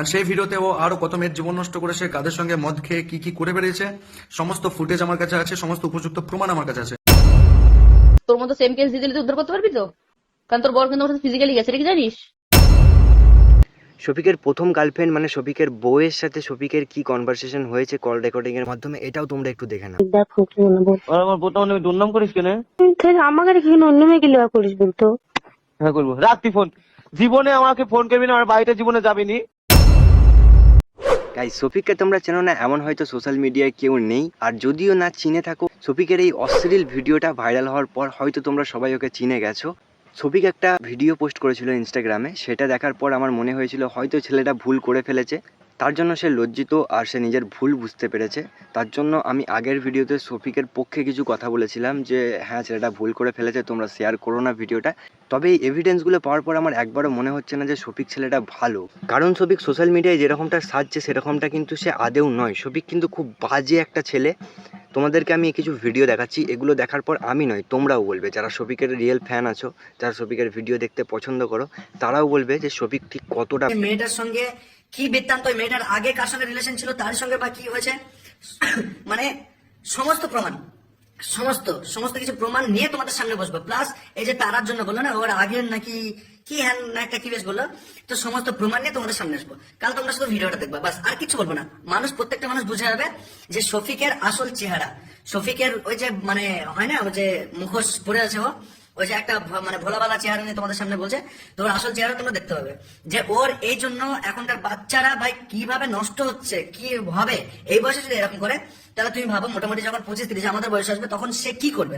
আর সেই ভিডিওতে ও আরও কত মেয়ের জীবন নষ্ট করেছে কাদের সঙ্গে মদ খেয়ে কি কি করে বেরিয়েছে সমস্ত ফুটেজ আমার কাছে আছে সমস্ত উপযুক্ত প্রমাণ আমার কাছে আছে। তোর মতো সেম কেস দিয়ে দিলে তুই উদ্ধার করতে পারবি তো? কারণ তোর বর কিন্তু আমার ফিজিক্যালি গেছে কি জানিস? শফিকের প্রথম গার্লফ্রেন্ড মানে শফিকের বউয়ের সাথে শফিকের কি কনভারসেশন হয়েছে কল রেকর্ডিং এর মাধ্যমে এটাও তোমরা একটু দেখে নাও। দেখো কি মনে বল আর আমার বোতাম নেবে দুর্নাম করিস কেন? তুই আমাকে রেখে কেন অন্য মেয়েকে লেওয়া করিস বলতো? হ্যাঁ করব। রাখতি ফোন জীবনে আমাকে ফোন করবি না আমার বাড়িতে জীবনে যাবি নি সফিককে তোমরা চেনো না, এমন হয়তো সোশ্যাল মিডিয়ায় কেউ নেই। আর যদিও না চিনে থাকো সফিকের এই অশ্লীল ভিডিওটা ভাইরাল হওয়ার পর হয়তো তোমরা সবাই ওকে চিনে গেছো। সফিক একটা ভিডিও পোস্ট করেছিল ইনস্টাগ্রামে সেটা দেখার পর আমার মনে হয়েছিল হয়তো ছেলেটা ভুল করে ফেলেছে। তার জন্য সে লজ্জিত আর সে নিজের ভুল বুঝতে পেরেছে। তার জন্য আমি আগের ভিডিওতে শফিকের পক্ষে কিছু কথা বলেছিলাম যে হ্যাঁ ছেলেটা ভুল করে ফেলেছে, তোমরা শেয়ার করো না ভিডিওটা। তবে এই এভিডেন্সগুলো পাওয়ার পর আমার একবারও মনে হচ্ছে না যে শফিক ছেলেটা ভালো। কারণ শফিক সোশ্যাল মিডিয়ায় যেরকমটা সাজছে, সেরকমটা কিন্তু সে আদেও নয়। শফিক কিন্তু খুব বাজে একটা ছেলে। তোমাদেরকে আমি কিছু ভিডিও দেখাচ্ছি। এগুলো দেখার পর আমি নয় তোমরাও বলবে। যারা শফিকের রিয়েল ফ্যান আছো, যারা শফিকের ভিডিও দেখতে পছন্দ করো, তারাও বলবে যে শফিক ঠিক কতটা মেয়েটার সঙ্গে কি বৃত্তান্ত মেয়েটার আগে কার সঙ্গে রিলেশন ছিল, তার সঙ্গে বা কি হয়েছে? মানে সমস্ত প্রমাণ, সমস্ত সমস্ত কিছু প্রমাণ নিয়ে তোমাদের সামনে বসবো। প্লাস এই যে তারার জন্য বলল না, ওর আগের নাকি কি হ্যান না একটা কি বেশ বলল, তো সমস্ত প্রমাণ নিয়ে তোমাদের সামনে আসব। কাল তোমরা শুধু ভিডিওটা দেখবা, বাস, আর কিছু বলব না। মানুষ, প্রত্যেকটা মানুষ বুঝে যাবে যে শফিকের আসল চেহারা, শফিকের ওই যে মানে হয় না, ওই যে মুখোশ পরে আছে ও ওই যে একটা মানে ভোলাবালা চেহারা নিয়ে তোমাদের সামনে বলছে তোমার আসল চেহারা তোমরা দেখতে পাবে। যে ওর এই জন্য এখনকার বাচ্চারা ভাই কীভাবে নষ্ট হচ্ছে, কি হবে, এই বয়সে যদি এরকম করে, তাহলে তুমি ভাবো মোটামুটি যখন পঁচিশ তিরিশ আমাদের বয়স আসবে, তখন সে কি করবে?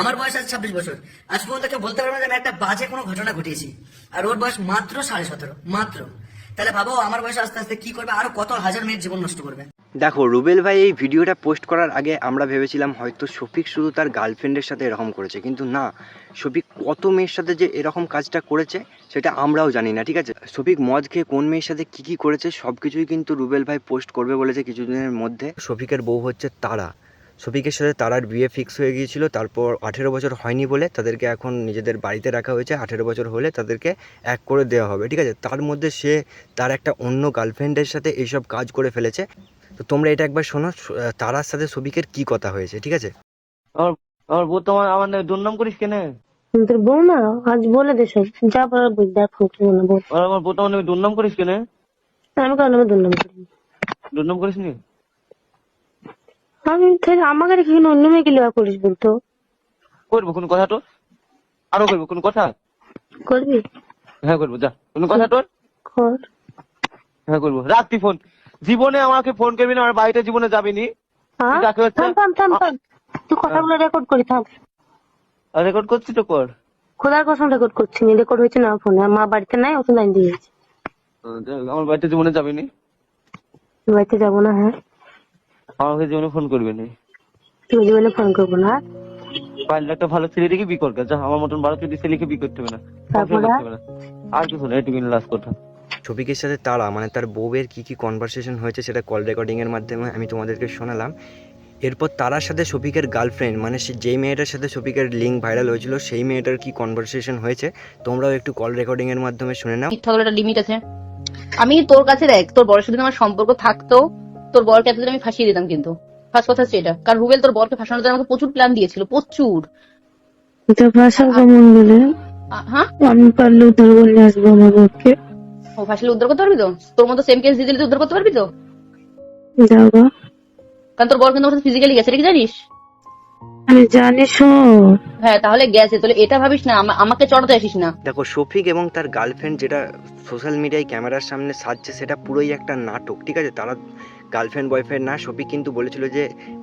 আমার বয়স আছে ছাব্বিশ বছর। আজ পর্যন্ত কেউ বলতে পারবে না যে আমি একটা বাজে কোনো ঘটনা ঘটিয়েছি। আর ওর বয়স মাত্র সাড়ে সতেরো, মাত্র। তাহলে ভাবো আমার বয়স আস্তে আস্তে কি করবে, আরও কত হাজার মেয়ের জীবন নষ্ট করবে। দেখো, রুবেল ভাই এই ভিডিওটা পোস্ট করার আগে আমরা ভেবেছিলাম হয়তো শফিক শুধু তার গার্লফ্রেন্ডের সাথে এরকম করেছে, কিন্তু না, শফিক কত মেয়ের সাথে যে এরকম কাজটা করেছে সেটা আমরাও জানি না, ঠিক আছে? শফিক মদ খেয়ে কোন মেয়ের সাথে কি কি করেছে সব কিছুই কিন্তু রুবেল ভাই পোস্ট করবে বলেছে কিছুদিনের মধ্যে। শফিকের বউ হচ্ছে তারা। শফিকের সাথে তারার বিয়ে ফিক্স হয়ে গিয়েছিল, তারপর আঠেরো বছর হয়নি বলে তাদেরকে এখন নিজেদের বাড়িতে রাখা হয়েছে, আঠেরো বছর হলে তাদেরকে এক করে দেওয়া হবে, ঠিক আছে? তার মধ্যে সে তার একটা অন্য গার্লফ্রেন্ডের সাথে এইসব কাজ করে ফেলেছে। তো তোমরা এটা একবার শোনো তারার সাথে শফিকের কি কথা হয়েছে ঠিক আছে? আমার আমার বোতাম আমার নামে দুর্নাম করিস কেন? তোর বউ না? আজ বলে দে সব। যা বল দেখো কি মনে বল। আর আমার নেবে দুর্নাম করিস কেন? আমি কারণ আমি দুর্নাম করি দুর্নাম করিস নি আমি তাহলে আমাকে রেখে কেন অন্য মেয়েকে লেওয়া করিস বলতো? করব কোন কথা তোর? আরও করব কোন কথা? করবি? হ্যাঁ করব যা। কোন কথা তোর? কর। হ্যাঁ করব। রাখতি ফোন। জীবনে আমাকে ফোন করবি না আমার বাড়িতে জীবনে যাবি নি হচ্ছে? থাম তুই কথাগুলো রেকর্ড করি থাম। আর রেকর্ড করছি তো কর। খোদার কসম রেকর্ড করছি নি রেকর্ড হয়েছে না ফোনে মা বাড়িতে নাই ওখানে লাইন দিয়ে গেছে আমার বাড়িতে জীবনে যাবি নি বাড়িতে যাব না হ্যাঁ? আমাকে জীবনে ফোন করবি নি। তুমি জীবনে ফোন করব না? পারলে একটা ভালো ছেলে দেখে বিয়ে করবে যা আমার মতন বারো চোদ্দ ছেলেকে বিয়ে করতে হবে না। আর কিছু না এটুকুই লাস্ট কথা। শফিকের সাথে তারা মানে তার বউয়ের কি কি কনভারসেশন হয়েছে সেটা কল রেকর্ডিংয়ের মাধ্যমে আমি তোমাদেরকে শোনালাম। এরপর তারার সাথে শফিকের গার্লফ্রেন্ড মানে সে যেই মেয়েটার সাথে শফিকের লিঙ্ক ভাইরাল হয়েছিল সেই মেয়েটার কি কনভারসেশন হয়েছে তোমরাও একটু কল রেকর্ডিং এর মাধ্যমে শুনে নাও। মিথ্যা বলার একটা লিমিট আছে। আমি তোর কাছে দেখ তোর বরের সাথে আমার সম্পর্ক থাকতো তোর বরকে এতদিন আমি ফাঁসিয়ে দিতাম কিন্তু। ফার্স্ট কথা সেটা কারণ রুবেল তোর বরকে ফাঁসানোর জন্য আমাকে প্রচুর প্ল্যান দিয়েছিল প্রচুর। তো ভাষা কেমন বলে হ্যাঁ? আমি পারলে উদ্ধার করে নিয়ে আসব আমার বউকে ও ফাঁসলে উদ্ধার করতে পারবি তো? তোর মতো সেম কেস দিয়ে দিলে উদ্ধার করতে পারবি তো? কারণ তোর বর কিন্তু ফিজিক্যালি গেছে এটা কি জানিস? আমি জানি হ্যাঁ তাহলে গেছে তাহলে এটা ভাবিস না আমাকে চড়াতে আসিস না। দেখো শফিক এবং তার গার্লফ্রেন্ড যেটা সোশ্যাল মিডিয়ায় ক্যামেরার সামনে সাজছে সেটা পুরোই একটা নাটক ঠিক আছে? তারা গার্লফ্রেন্ড বয়ফ্রেন্ড না শফিক কিন্তু বলেছিল যে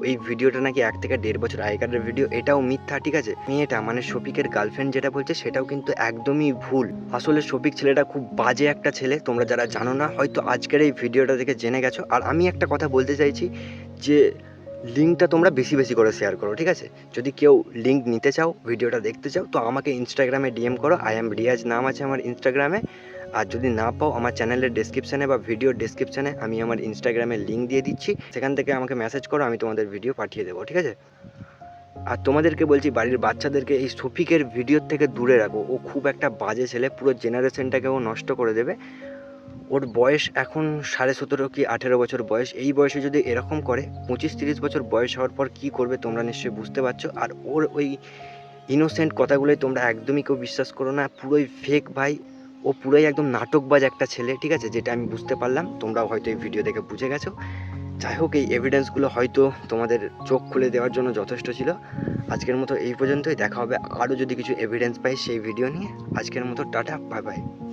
এই ভিডিওটা নাকি এক থেকে দেড় বছর আগেকার ভিডিও, এটাও মিথ্যা, ঠিক আছে? মেয়েটা মানে শফিকের গার্লফ্রেন্ড যেটা বলছে, সেটাও কিন্তু একদমই ভুল। আসলে শফিক ছেলেটা খুব বাজে একটা ছেলে, তোমরা যারা জানো না, হয়তো আজকের এই ভিডিওটা দেখে জেনে গেছো। আর আমি একটা কথা বলতে চাইছি যে লিঙ্কটা তোমরা বেশি বেশি করে শেয়ার করো, ঠিক আছে? যদি কেউ লিঙ্ক নিতে চাও, ভিডিওটা দেখতে চাও, তো আমাকে ইনস্টাগ্রামে ডিএম করো। আই এম রিয়াজ নাম আছে আমার ইনস্টাগ্রামে আর যদি না পাও, আমার চ্যানেলের ডেসক্রিপশানে বা ভিডিও ডেসক্রিপশানে আমি আমার ইনস্টাগ্রামে লিঙ্ক দিয়ে দিচ্ছি। সেখান থেকে আমাকে মেসেজ করো, আমি তোমাদের ভিডিও পাঠিয়ে দেবো, ঠিক আছে? আর তোমাদেরকে বলছি, বাড়ির বাচ্চাদেরকে এই শফিকের ভিডিওর থেকে দূরে রাখো। ও খুব একটা বাজে ছেলে, পুরো জেনারেশনটাকে ও নষ্ট করে দেবে। ওর বয়স এখন সাড়ে সতেরো কি আঠেরো বছর বয়স। এই বয়সে যদি এরকম করে, পঁচিশ তিরিশ বছর বয়স হওয়ার পর কি করবে তোমরা নিশ্চয়ই বুঝতে পারছ। আর ওর ওই ইনোসেন্ট কথাগুলোই তোমরা একদমই কেউ বিশ্বাস করো না। পুরোই ফেক ভাই। ও পুরোই একদম নাটকবাজ একটা ছেলে, ঠিক আছে? যেটা আমি বুঝতে পারলাম। তোমরাও হয়তো এই ভিডিও দেখে বুঝে গেছো। যাই হোক, এই এভিডেন্সগুলো হয়তো তোমাদের চোখ খুলে দেওয়ার জন্য যথেষ্ট ছিল। আজকের মতো এই পর্যন্তই। দেখা হবে আরও যদি কিছু এভিডেন্স পাই সেই ভিডিও নিয়ে। আজকের মতো টাটা বাই বাই